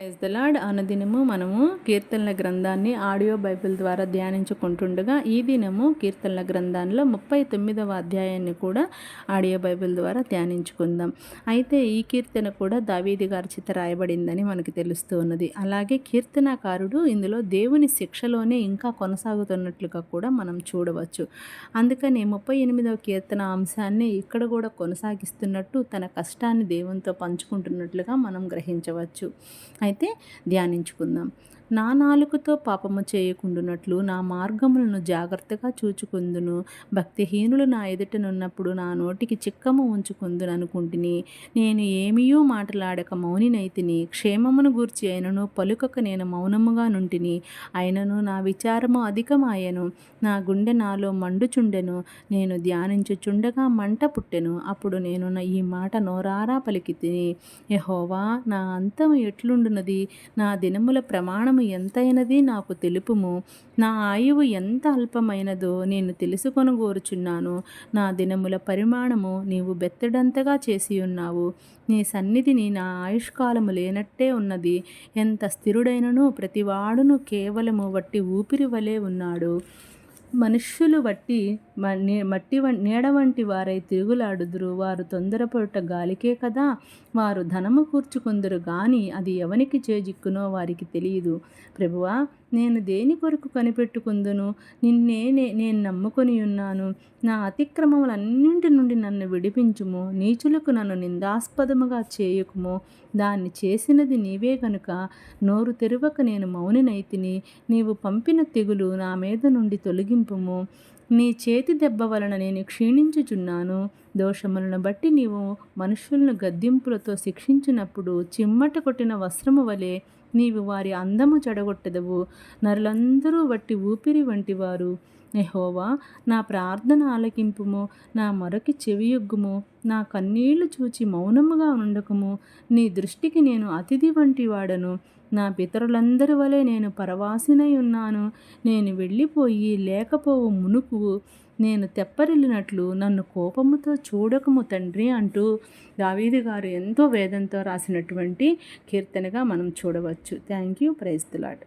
Praise the అనుదినము మనము కీర్తనల గ్రంథాన్ని ఆడియో బైబిల్ ద్వారా ధ్యానించుకుంటుండగా ఈ దినము కీర్తనల గ్రంథంలో ముప్పై తొమ్మిదవ అధ్యాయాన్ని కూడా ఆడియో బైబిల్ ద్వారా ధ్యానించుకుందాం. అయితే ఈ కీర్తన కూడా దావీది గారి చేత రాయబడిందని మనకి తెలుస్తూ ఉన్నది. అలాగే కీర్తనాకారుడు ఇందులో దేవుని శిక్షలోనే ఇంకా కొనసాగుతున్నట్లుగా కూడా మనం చూడవచ్చు. అందుకని ముప్పై ఎనిమిదవ కీర్తన అంశాన్ని ఇక్కడ కూడా కొనసాగిస్తున్నట్టు తన కష్టాన్ని దేవునితో పంచుకుంటున్నట్లుగా మనం గ్రహించవచ్చు. అయితే ధ్యానించుకుందాం. నా నాలుకతో పాపము చేయకుండునట్లు నా మార్గములను జాగ్రత్తగా చూచుకుందును. భక్తిహీనులు నా ఎదుటనున్నప్పుడు నా నోటికి చిక్కము ఉంచుకుందును అనుకుంటుని. నేను ఏమీయూ మాట్లాడక మౌనినైతిని. క్షేమమును గూర్చి అయినను పలుకక నేను మౌనముగా నుంటిని. అయినను నా విచారము అధికమాయను. నా గుండె నాలో మండుచుండెను. నేను ధ్యానించుచుండగా మంట పుట్టెను. అప్పుడు నేను ఈ మాట నోరారా పలికి తిని యహోవా నా అంతము ఎట్లుండునది? నా దినముల కాలము ఎంతైనది నాకు తెలుపుము. నా ఆయువు ఎంత అల్పమైనదో నేను తెలుసుకొనగోరుచున్నాను నా దినముల పరిమాణము నీవు బెత్తడంతగా చేసి ఉన్నావు. నీ సన్నిధిని నా ఆయుష్కాలము లేనట్టే ఉన్నది. ఎంత స్థిరుడైనను ప్రతివాడును కేవలము వట్టి ఊపిరి వలె ఉన్నాడు. మనుష్యులు వట్టి మట్టి నీడ వంటి వారై తిరుగులాడుదురు. వారు తొందరపడుట గాలికే కదా. వారు ధనము కూర్చుకుందరు. గాని అది ఎవనికి చేజిక్కునో వారికి తెలియదు. ప్రభువా నేను దేని కొరకు కనిపెట్టుకుందును? నిన్నే నేను నమ్ముకొని ఉన్నాను. నా అతిక్రమములన్నింటి నుండి నన్ను విడిపించుము. నీచులకు నన్ను నిందాస్పదముగా చేయకుము. దాన్ని చేసినది నీవే గనుక. నోరు తెరువక నేను మౌనినైతిని. నీవు పంపిన తెగులు నా మీద నుండి తొలగింపుము. నీ చేతి దెబ్బ వలన నేను క్షీణించుచున్నాను. దోషములను బట్టి నీవు మనుషులను గద్దింపులతో శిక్షించినప్పుడు చిమ్మట కొట్టిన వస్త్రము వలె నీవు వారి అందము చెడగొట్టదవు. నరులందరూ వట్టి ఊపిరి వంటివారు. ఎహోవా నా ప్రార్థన ఆలకింపుము నా మొరకి చెవియొగ్గుము నా కన్నీళ్ళు చూచి మౌనముగా ఉండకము నీ దృష్టికి నేను అతిథి వంటి వాడను నా పితరులందరి వలె నేను పరవాసినై ఉన్నాను నేను వెళ్ళిపోయి లేకపోవు మునుకు నేను తెప్పరిల్లినట్లు నన్ను కోపముతో చూడకము తండ్రి అంటూ దావీది గారు ఎంతో వేదంతో రాసినటువంటి కీర్తనగా మనం చూడవచ్చు. Thank you. ప్రైజ్ దులాట్